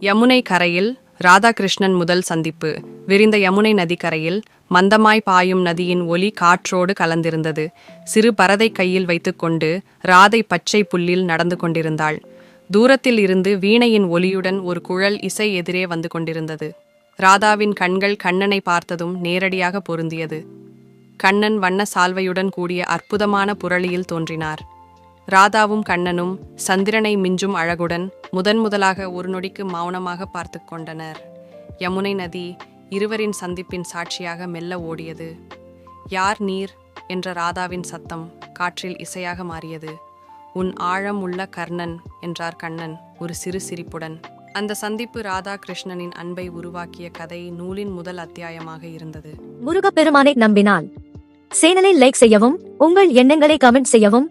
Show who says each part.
Speaker 1: யமுனை கரையில் ராதாகிருஷ்ணன் முதல் சந்திப்பு. விரிந்த யமுனை நதிக்கரையில் மந்தமாய் பாயும் நதியின் ஒலி காற்றோடு கலந்திருந்தது. சிறு பறதை கையில் வைத்துக்கொண்டு ராதை பச்சை புல்லில் நடந்து கொண்டிருந்தாள். தூரத்தில் இருந்து வீணையின் ஒலியுடன் ஒரு குழல் இசை எதிரே வந்து கொண்டிருந்தது. ராதாவின் கண்கள் கண்ணனை பார்த்ததும் நேரடியாக பொருந்தியது. கண்ணன் வண்ண சால்வையுடன் கூடிய அற்புதமான புரளியில் தோன்றினார். ராதாவும் கண்ணனும் சந்திரனை மிஞ்சும் அழகுடன் முதன் முதலாக ஒரு நொடிக்கு மௌனமாக பார்த்து கொண்டனர். யமுனை நதி இருவரின் சந்திப்பின் சாட்சியாக மெல்ல ஓடியது. யார் நீர்? என்ற ராதாவின் சத்தம் காற்றில் இசையாக மாறியது. உன் ஆழம் உள்ள கர்ணன் என்றார் கண்ணன் ஒரு சிறு சிரிப்புடன். அந்த சந்திப்பு ராதா கிருஷ்ணனின் அன்பை உருவாக்கிய கதை நூலின் முதல் அத்தியாயமாக இருந்தது.
Speaker 2: முருகப்பெருமானை நம்பினால் சேனலை லைக் செய்யவும் உங்கள் எண்ணங்களை கமெண்ட் செய்யவும்